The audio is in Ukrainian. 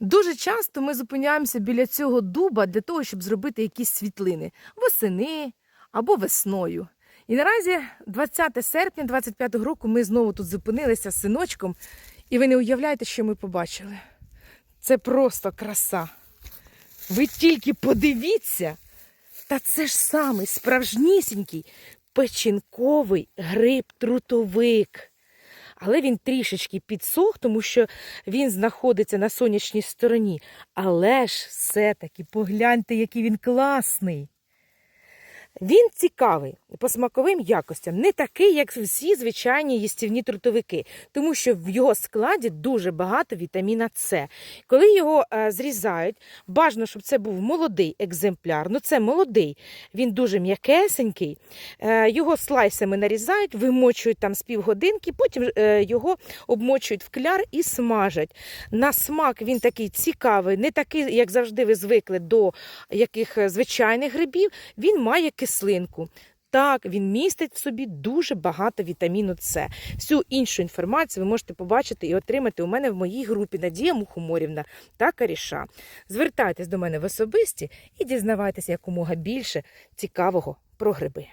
Дуже часто ми зупиняємося біля цього дуба для того, щоб зробити якісь світлини восени або весною. І наразі, 20 серпня 25 року, ми знову тут зупинилися з синочком, і ви не уявляєте, що ми побачили. Це просто краса. Ви тільки подивіться, та це ж самий справжнісінький печінковий гриб-трутовик. Але він трішечки підсох, тому що він знаходиться на сонячній стороні. Але ж все-таки погляньте, який він класний. Він цікавий по смаковим якостям, не такий, як всі звичайні їстівні трутовики, тому що в його складі дуже багато вітаміна С. Коли його е, зрізають, бажано, щоб це був молодий екземпляр. Ну, це молодий, він дуже м'якесенький. Е, його слайсами нарізають, вимочують там з півгодинки, потім е, його обмочують в кляр і смажать. На смак він такий цікавий, не такий, як завжди, ви звикли до яких звичайних грибів. Він має кислинку. Так, він містить в собі дуже багато вітаміну С. Всю іншу інформацію ви можете побачити і отримати у мене в моїй групі Надія Мухоморівна та Каріша. Звертайтесь до мене в особисті і дізнавайтеся якомога більше цікавого про гриби.